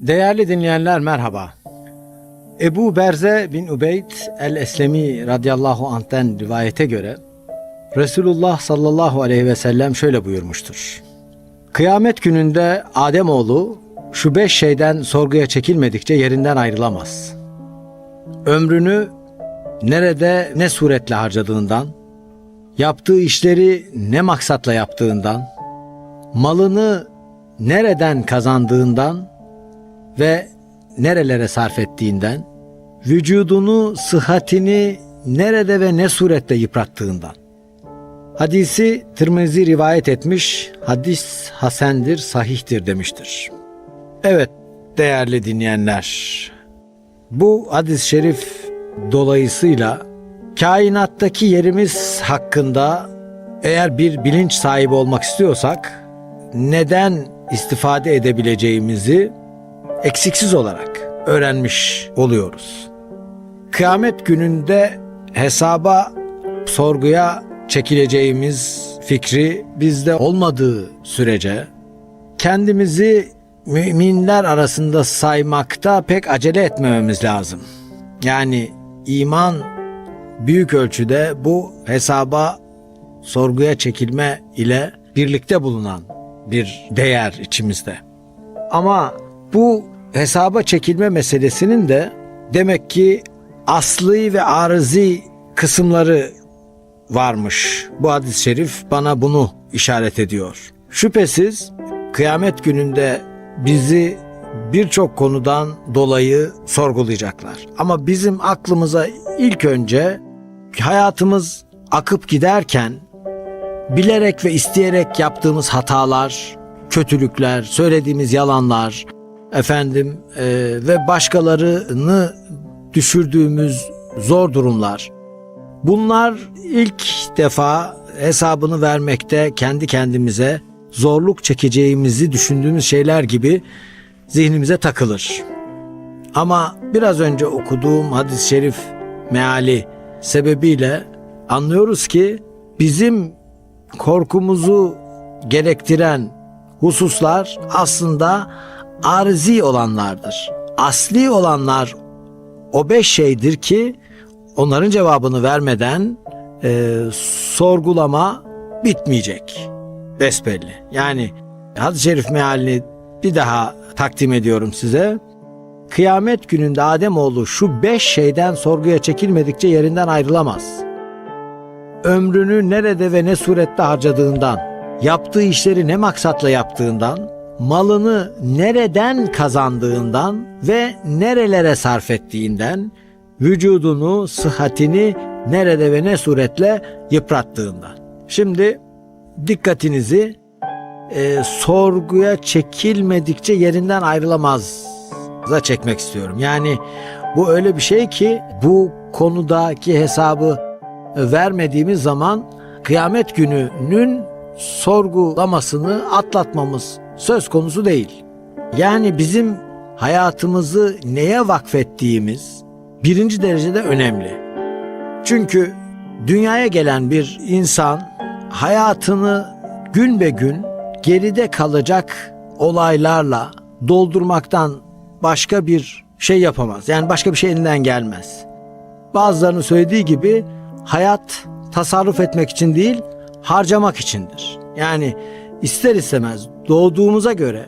Değerli dinleyenler merhaba. Ebu Berze bin Ubeyd el-Eslemi radıyallahu anh'ten rivayete göre Resulullah sallallahu aleyhi ve sellem şöyle buyurmuştur. Kıyamet gününde Ademoğlu şu beş şeyden sorguya çekilmedikçe yerinden ayrılamaz. Ömrünü nerede ne suretle harcadığından, yaptığı işleri ne maksatla yaptığından, malını nereden kazandığından ve nerelere sarf ettiğinden, vücudunu, sıhhatini nerede ve ne surette yıprattığından. Hadisi Tirmizi rivayet etmiş, hadis hasendir, sahihtir demiştir. Evet değerli dinleyenler, bu hadis-i şerif dolayısıyla kainattaki yerimiz hakkında eğer bir bilinç sahibi olmak istiyorsak neden istifade edebileceğimizi eksiksiz olarak öğrenmiş oluyoruz. Kıyamet gününde hesaba, sorguya çekileceğimiz fikri bizde olmadığı sürece kendimizi müminler arasında saymakta pek acele etmememiz lazım. Yani iman büyük ölçüde bu hesaba, sorguya çekilme ile birlikte bulunan bir değer içimizde. Ama bu hesaba çekilme meselesinin de demek ki asli ve arızi kısımları varmış. Bu hadis-i şerif bana bunu işaret ediyor. Şüphesiz kıyamet gününde bizi birçok konudan dolayı sorgulayacaklar. Ama bizim aklımıza ilk önce hayatımız akıp giderken bilerek ve isteyerek yaptığımız hatalar, kötülükler, söylediğimiz yalanlar, efendim e, ve başkalarını düşürdüğümüz zor durumlar. Bunlar ilk defa hesabını vermekte kendi kendimize zorluk çekeceğimizi düşündüğümüz şeyler gibi zihnimize takılır. Ama biraz önce okuduğum hadis-i şerif meali sebebiyle anlıyoruz ki bizim korkumuzu gerektiren hususlar aslında arzi olanlardır. Asli olanlar o beş şeydir ki onların cevabını vermeden e, sorgulama bitmeyecek. Besbelli. Yani hadis-i şerif mealini bir daha takdim ediyorum size. Kıyamet gününde Ademoğlu şu beş şeyden sorguya çekilmedikçe yerinden ayrılamaz. Ömrünü nerede ve ne surette harcadığından, yaptığı işleri ne maksatla yaptığından, malını nereden kazandığından ve nerelere sarf ettiğinden, vücudunu, sıhhatini nerede ve ne suretle yıprattığından. Şimdi dikkatinizi e, sorguya çekilmedikçe yerinden ayrılamaz'a çekmek istiyorum. Yani bu öyle bir şey ki bu konudaki hesabı vermediğimiz zaman kıyamet gününün sorgulamasını atlatmamız söz konusu değil. Yani bizim hayatımızı neye vakfettiğimiz birinci derecede önemli. Çünkü dünyaya gelen bir insan hayatını gün be gün geride kalacak olaylarla doldurmaktan başka bir şey yapamaz. Yani başka bir şey elinden gelmez. Bazılarının söylediği gibi hayat tasarruf etmek için değil, harcamak içindir. Yani ister istemez doğduğumuza göre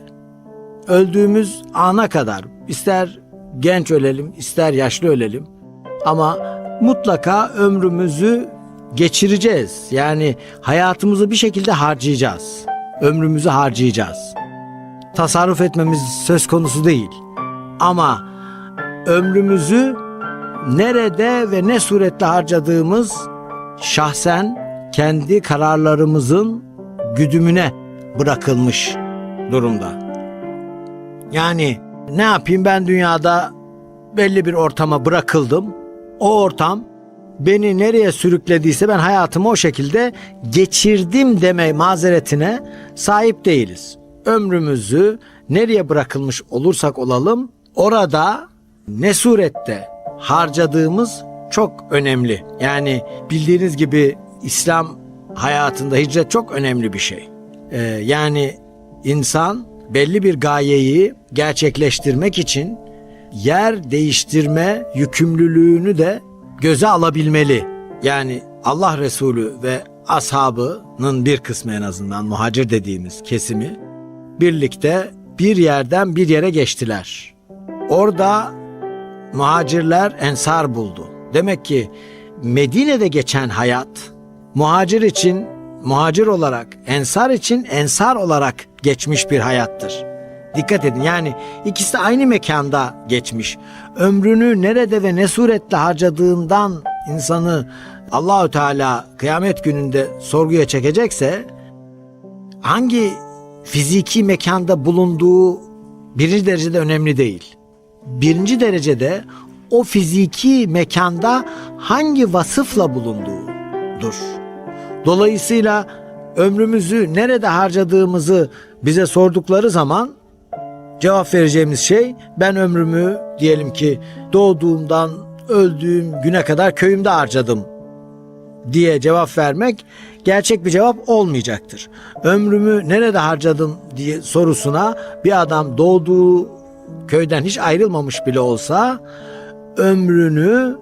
öldüğümüz ana kadar ister genç ölelim, ister yaşlı ölelim ama mutlaka ömrümüzü geçireceğiz. Yani hayatımızı bir şekilde harcayacağız. Ömrümüzü harcayacağız. Tasarruf etmemiz söz konusu değil. Ama ömrümüzü nerede ve ne suretle harcadığımız şahsen kendi kararlarımızın güdümüne bırakılmış durumda. Yani ne yapayım ben dünyada belli bir ortama bırakıldım. O ortam beni nereye sürüklediyse ben hayatımı o şekilde geçirdim deme mazeretine sahip değiliz. Ömrümüzü nereye bırakılmış olursak olalım orada ne surette harcadığımız çok önemli. Yani bildiğiniz gibi İslam hayatında hicret çok önemli bir şey. Ee, yani insan belli bir gayeyi gerçekleştirmek için yer değiştirme yükümlülüğünü de göze alabilmeli. Yani Allah Resulü ve ashabının bir kısmı en azından muhacir dediğimiz kesimi birlikte bir yerden bir yere geçtiler. Orada muhacirler ensar buldu. Demek ki Medine'de geçen hayat muhacir için muhacir olarak, ensar için ensar olarak geçmiş bir hayattır. Dikkat edin yani ikisi de aynı mekanda geçmiş. Ömrünü nerede ve ne suretle harcadığından insanı Allahü Teala kıyamet gününde sorguya çekecekse hangi fiziki mekanda bulunduğu birinci derecede önemli değil. Birinci derecede o fiziki mekanda hangi vasıfla bulunduğudur. Dolayısıyla ömrümüzü nerede harcadığımızı bize sordukları zaman cevap vereceğimiz şey ben ömrümü diyelim ki doğduğumdan öldüğüm güne kadar köyümde harcadım diye cevap vermek gerçek bir cevap olmayacaktır. Ömrümü nerede harcadım diye sorusuna bir adam doğduğu köyden hiç ayrılmamış bile olsa ömrünü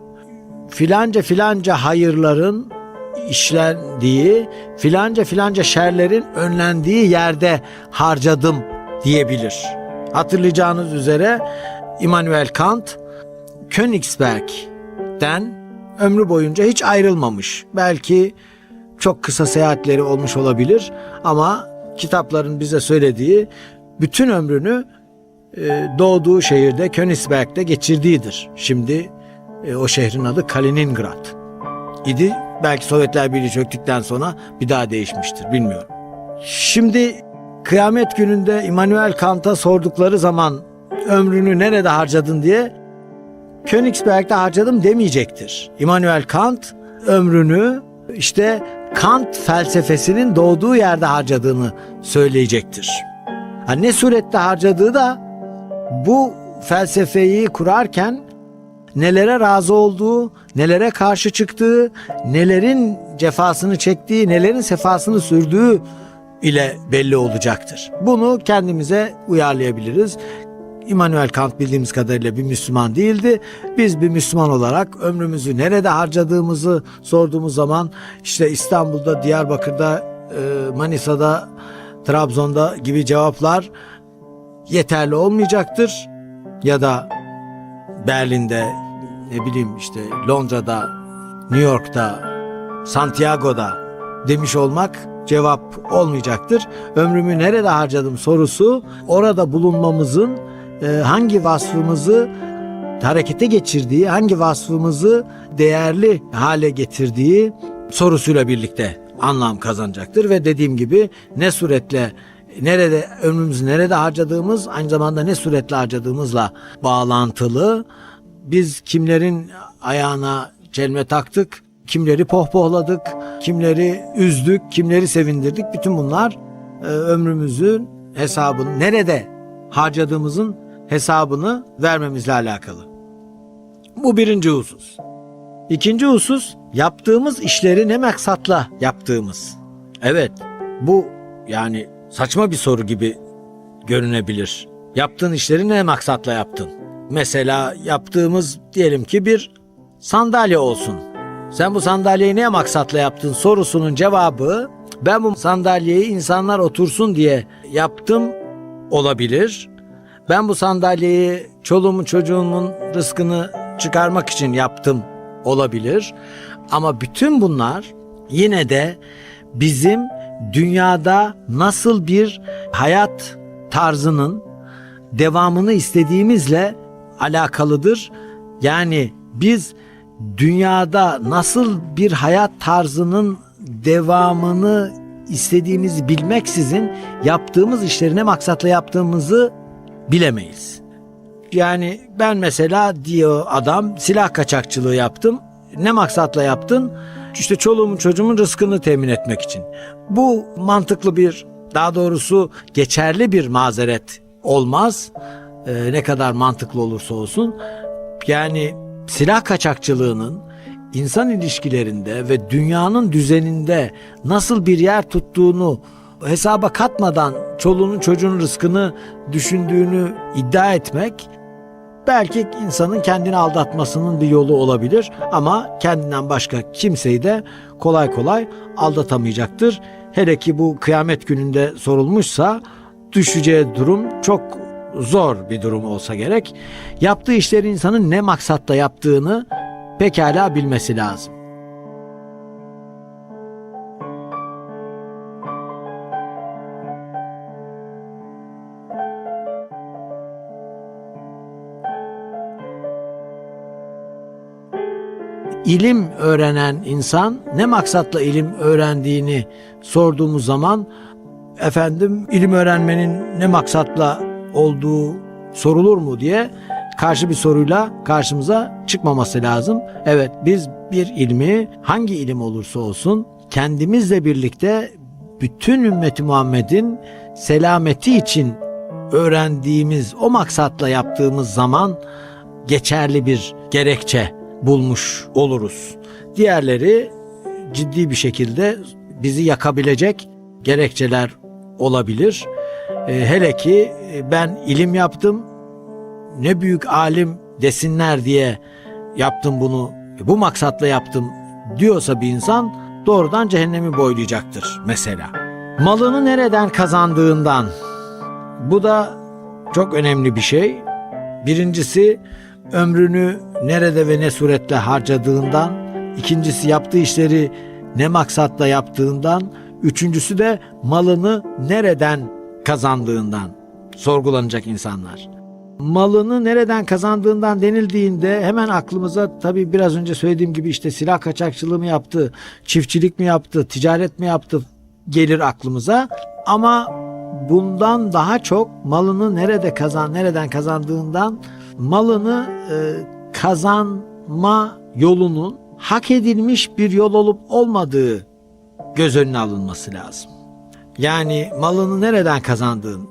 filanca filanca hayırların işlendiği, filanca filanca şerlerin önlendiği yerde harcadım diyebilir. Hatırlayacağınız üzere Immanuel Kant Königsberg'den ömrü boyunca hiç ayrılmamış. Belki çok kısa seyahatleri olmuş olabilir ama kitapların bize söylediği bütün ömrünü e, doğduğu şehirde Königsberg'de geçirdiğidir. Şimdi e, o şehrin adı Kaliningrad idi. Belki Sovyetler Birliği çöktükten sonra bir daha değişmiştir bilmiyorum. Şimdi kıyamet gününde Immanuel Kant'a sordukları zaman ömrünü nerede harcadın diye Königsberg'de harcadım demeyecektir. Immanuel Kant ömrünü işte Kant felsefesinin doğduğu yerde harcadığını söyleyecektir. Ha, ne surette harcadığı da bu felsefeyi kurarken nelere razı olduğu, nelere karşı çıktığı, nelerin cefasını çektiği, nelerin sefasını sürdüğü ile belli olacaktır. Bunu kendimize uyarlayabiliriz. Immanuel Kant bildiğimiz kadarıyla bir Müslüman değildi. Biz bir Müslüman olarak ömrümüzü nerede harcadığımızı sorduğumuz zaman işte İstanbul'da, Diyarbakır'da, e, Manisa'da, Trabzon'da gibi cevaplar yeterli olmayacaktır. Ya da Berlin'de, ne bileyim işte Londra'da, New York'ta, Santiago'da demiş olmak cevap olmayacaktır. Ömrümü nerede harcadım sorusu orada bulunmamızın e, hangi vasfımızı harekete geçirdiği, hangi vasfımızı değerli hale getirdiği sorusuyla birlikte anlam kazanacaktır ve dediğim gibi ne suretle nerede ömrümüzü nerede harcadığımız aynı zamanda ne suretle harcadığımızla bağlantılı. Biz kimlerin ayağına çelme taktık, kimleri pohpohladık, kimleri üzdük, kimleri sevindirdik. Bütün bunlar e, ömrümüzün hesabını nerede harcadığımızın hesabını vermemizle alakalı. Bu birinci husus. İkinci husus yaptığımız işleri ne maksatla yaptığımız. Evet bu yani saçma bir soru gibi görünebilir. Yaptığın işleri ne maksatla yaptın? Mesela yaptığımız diyelim ki bir sandalye olsun. Sen bu sandalyeyi ne maksatla yaptın sorusunun cevabı ben bu sandalyeyi insanlar otursun diye yaptım olabilir. Ben bu sandalyeyi çoluğumun çocuğumun rızkını çıkarmak için yaptım olabilir. Ama bütün bunlar yine de bizim dünyada nasıl bir hayat tarzının devamını istediğimizle alakalıdır. Yani biz dünyada nasıl bir hayat tarzının devamını istediğimizi bilmeksizin yaptığımız işleri ne maksatla yaptığımızı bilemeyiz. Yani ben mesela diyor adam silah kaçakçılığı yaptım. Ne maksatla yaptın? İşte çoluğumun çocuğumun rızkını temin etmek için. Bu mantıklı bir daha doğrusu geçerli bir mazeret olmaz. Ee, ne kadar mantıklı olursa olsun. Yani silah kaçakçılığının insan ilişkilerinde ve dünyanın düzeninde nasıl bir yer tuttuğunu hesaba katmadan çoluğunun çocuğun rızkını düşündüğünü iddia etmek belki insanın kendini aldatmasının bir yolu olabilir ama kendinden başka kimseyi de kolay kolay aldatamayacaktır. Hele ki bu kıyamet gününde sorulmuşsa düşeceği durum çok zor bir durum olsa gerek. Yaptığı işleri insanın ne maksatla yaptığını pekala bilmesi lazım. İlim öğrenen insan ne maksatla ilim öğrendiğini sorduğumuz zaman efendim ilim öğrenmenin ne maksatla olduğu sorulur mu diye karşı bir soruyla karşımıza çıkmaması lazım. Evet biz bir ilmi hangi ilim olursa olsun kendimizle birlikte bütün ümmeti Muhammed'in selameti için öğrendiğimiz o maksatla yaptığımız zaman geçerli bir gerekçe bulmuş oluruz. Diğerleri ciddi bir şekilde bizi yakabilecek gerekçeler olabilir. E, hele ki e, ben ilim yaptım, ne büyük alim desinler diye yaptım bunu, bu maksatla yaptım diyorsa bir insan doğrudan cehennemi boylayacaktır mesela. Malını nereden kazandığından bu da çok önemli bir şey. Birincisi ömrünü nerede ve ne suretle harcadığından, ikincisi yaptığı işleri ne maksatla yaptığından, üçüncüsü de malını nereden kazandığından sorgulanacak insanlar. Malını nereden kazandığından denildiğinde hemen aklımıza tabii biraz önce söylediğim gibi işte silah kaçakçılığı mı yaptı, çiftçilik mi yaptı, ticaret mi yaptı gelir aklımıza. Ama bundan daha çok malını nerede kazan, nereden kazandığından malını e, kazanma yolunun hak edilmiş bir yol olup olmadığı göz önüne alınması lazım. Yani malını nereden kazandığın,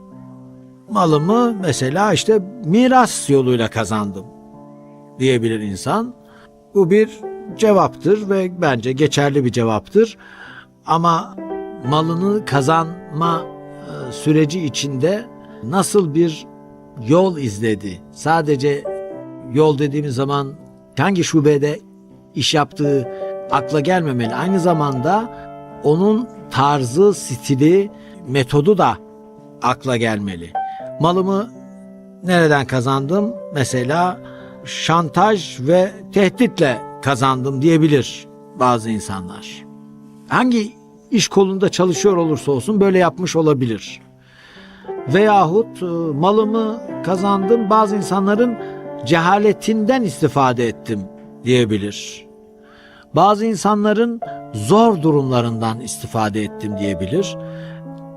malımı mesela işte miras yoluyla kazandım diyebilir insan. Bu bir cevaptır ve bence geçerli bir cevaptır. Ama malını kazanma e, süreci içinde nasıl bir yol izledi? Sadece yol dediğimiz zaman hangi şubede iş yaptığı akla gelmemeli. Aynı zamanda onun tarzı, stili, metodu da akla gelmeli. Malımı nereden kazandım? Mesela şantaj ve tehditle kazandım diyebilir bazı insanlar. Hangi iş kolunda çalışıyor olursa olsun böyle yapmış olabilir. Veyahut e, malımı kazandım bazı insanların cehaletinden istifade ettim diyebilir. Bazı insanların zor durumlarından istifade ettim diyebilir.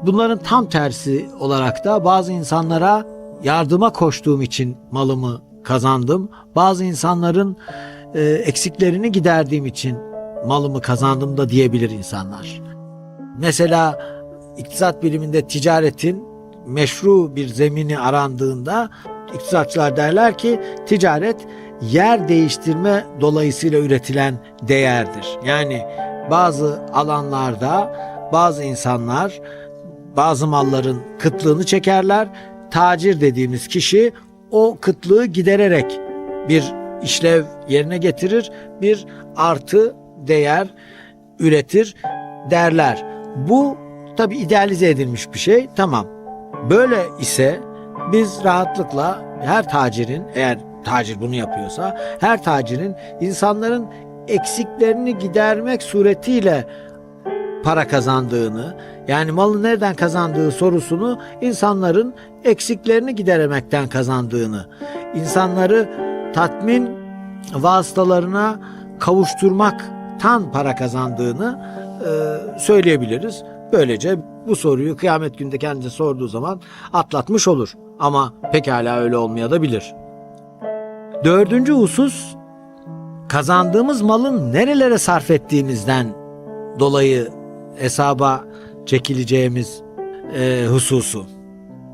Bunların tam tersi olarak da bazı insanlara yardıma koştuğum için malımı kazandım. Bazı insanların e, eksiklerini giderdiğim için malımı kazandım da diyebilir insanlar. Mesela iktisat biliminde ticaretin meşru bir zemini arandığında iktisatçılar derler ki ticaret yer değiştirme dolayısıyla üretilen değerdir. Yani bazı alanlarda bazı insanlar bazı malların kıtlığını çekerler. Tacir dediğimiz kişi o kıtlığı gidererek bir işlev yerine getirir, bir artı değer üretir derler. Bu tabi idealize edilmiş bir şey. Tamam. Böyle ise biz rahatlıkla her tacirin eğer tacir bunu yapıyorsa her tacirin insanların eksiklerini gidermek suretiyle para kazandığını yani malı nereden kazandığı sorusunu insanların eksiklerini gideremekten kazandığını, insanları tatmin vasıtalarına kavuşturmaktan para kazandığını e, söyleyebiliriz. Böylece bu soruyu kıyamet günde kendisi sorduğu zaman atlatmış olur. Ama pekala öyle olmayabilir. Dördüncü husus kazandığımız malın nerelere sarf ettiğimizden dolayı hesaba çekileceğimiz e, hususu.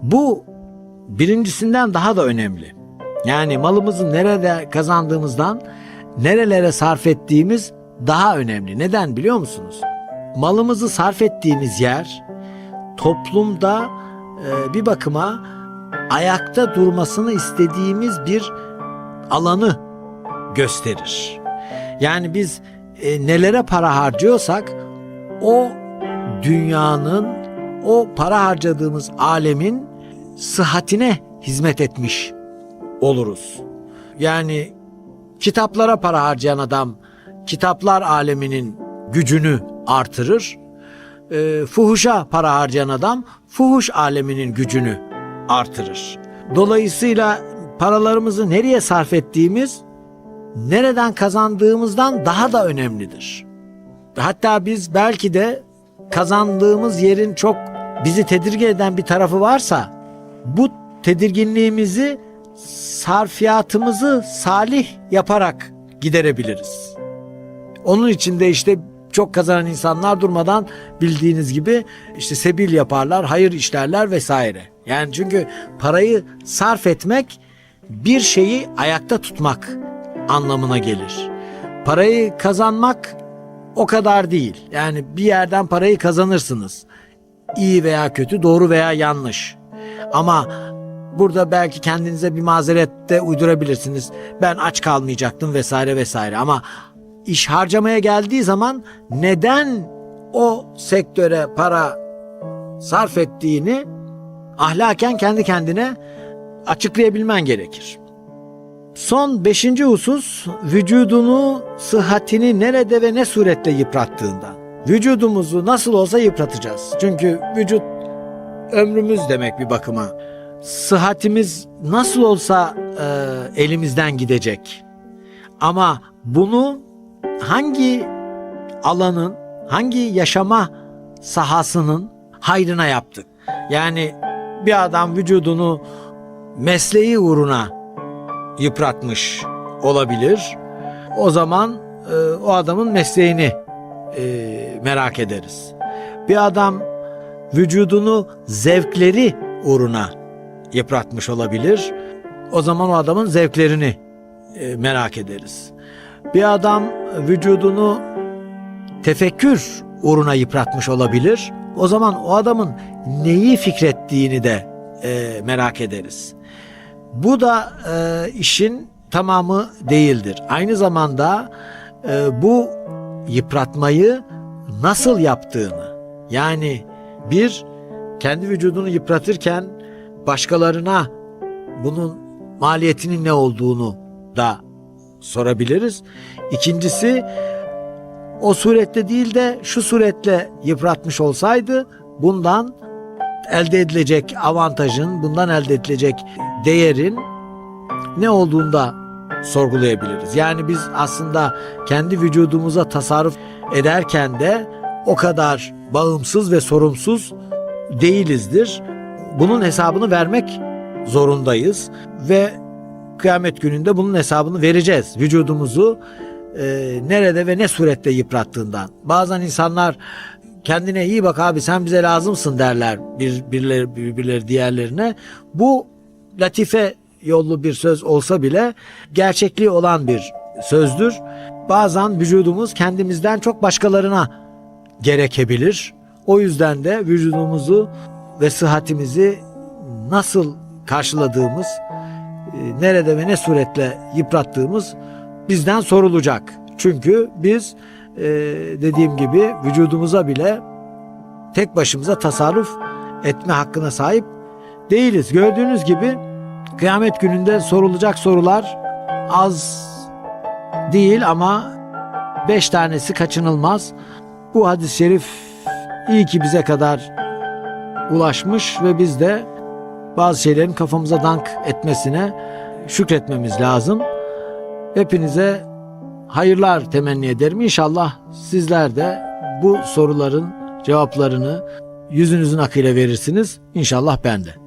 Bu birincisinden daha da önemli. Yani malımızı nerede kazandığımızdan nerelere sarf ettiğimiz daha önemli. Neden biliyor musunuz? Malımızı sarf ettiğimiz yer toplumda e, bir bakıma ayakta durmasını istediğimiz bir alanı gösterir. Yani biz e, nelere para harcıyorsak o dünyanın o para harcadığımız alemin sıhhatine hizmet etmiş oluruz. Yani kitaplara para harcayan adam kitaplar aleminin gücünü artırır. E, fuhuşa para harcayan adam fuhuş aleminin gücünü artırır. Dolayısıyla paralarımızı nereye sarf ettiğimiz nereden kazandığımızdan daha da önemlidir. Hatta biz belki de kazandığımız yerin çok bizi tedirgin eden bir tarafı varsa bu tedirginliğimizi sarfiyatımızı salih yaparak giderebiliriz. Onun için de işte çok kazanan insanlar durmadan bildiğiniz gibi işte sebil yaparlar, hayır işlerler vesaire. Yani çünkü parayı sarf etmek bir şeyi ayakta tutmak anlamına gelir. Parayı kazanmak o kadar değil. Yani bir yerden parayı kazanırsınız. İyi veya kötü, doğru veya yanlış. Ama burada belki kendinize bir mazeret de uydurabilirsiniz. Ben aç kalmayacaktım vesaire vesaire. Ama iş harcamaya geldiği zaman neden o sektöre para sarf ettiğini ahlaken kendi kendine açıklayabilmen gerekir. Son beşinci husus vücudunu, sıhhatini nerede ve ne suretle yıprattığından. Vücudumuzu nasıl olsa yıpratacağız. Çünkü vücut ömrümüz demek bir bakıma. Sıhhatimiz nasıl olsa e, elimizden gidecek. Ama bunu hangi alanın, hangi yaşama sahasının hayrına yaptık? Yani bir adam vücudunu mesleği uğruna yıpratmış olabilir. O zaman e, o adamın mesleğini e, merak ederiz. Bir adam vücudunu zevkleri uğruna yıpratmış olabilir. O zaman o adamın zevklerini e, merak ederiz. Bir adam vücudunu tefekkür uğruna yıpratmış olabilir. O zaman o adamın neyi fikrettiğini de e, merak ederiz. Bu da e, işin tamamı değildir. Aynı zamanda e, bu yıpratmayı nasıl yaptığını yani bir kendi vücudunu yıpratırken başkalarına bunun maliyetinin ne olduğunu da sorabiliriz. İkincisi o surette değil de şu suretle yıpratmış olsaydı bundan elde edilecek avantajın, bundan elde edilecek değerin ne olduğunu da sorgulayabiliriz. Yani biz aslında kendi vücudumuza tasarruf ederken de o kadar bağımsız ve sorumsuz değilizdir. Bunun hesabını vermek zorundayız ve kıyamet gününde bunun hesabını vereceğiz. Vücudumuzu e, nerede ve ne surette yıprattığından. Bazen insanlar kendine iyi bak abi sen bize lazımsın derler bir, birileri, birbirleri diğerlerine. Bu latife yollu bir söz olsa bile gerçekliği olan bir sözdür. Bazen vücudumuz kendimizden çok başkalarına gerekebilir. O yüzden de vücudumuzu ve sıhhatimizi nasıl karşıladığımız, nerede ve ne suretle yıprattığımız bizden sorulacak. Çünkü biz e, dediğim gibi vücudumuza bile tek başımıza tasarruf etme hakkına sahip değiliz. Gördüğünüz gibi kıyamet gününde sorulacak sorular az değil ama beş tanesi kaçınılmaz. Bu hadis-i şerif iyi ki bize kadar ulaşmış ve biz de bazı şeylerin kafamıza dank etmesine şükretmemiz lazım. Hepinize hayırlar temenni ederim. İnşallah sizler de bu soruların cevaplarını yüzünüzün akıyla verirsiniz. İnşallah ben de.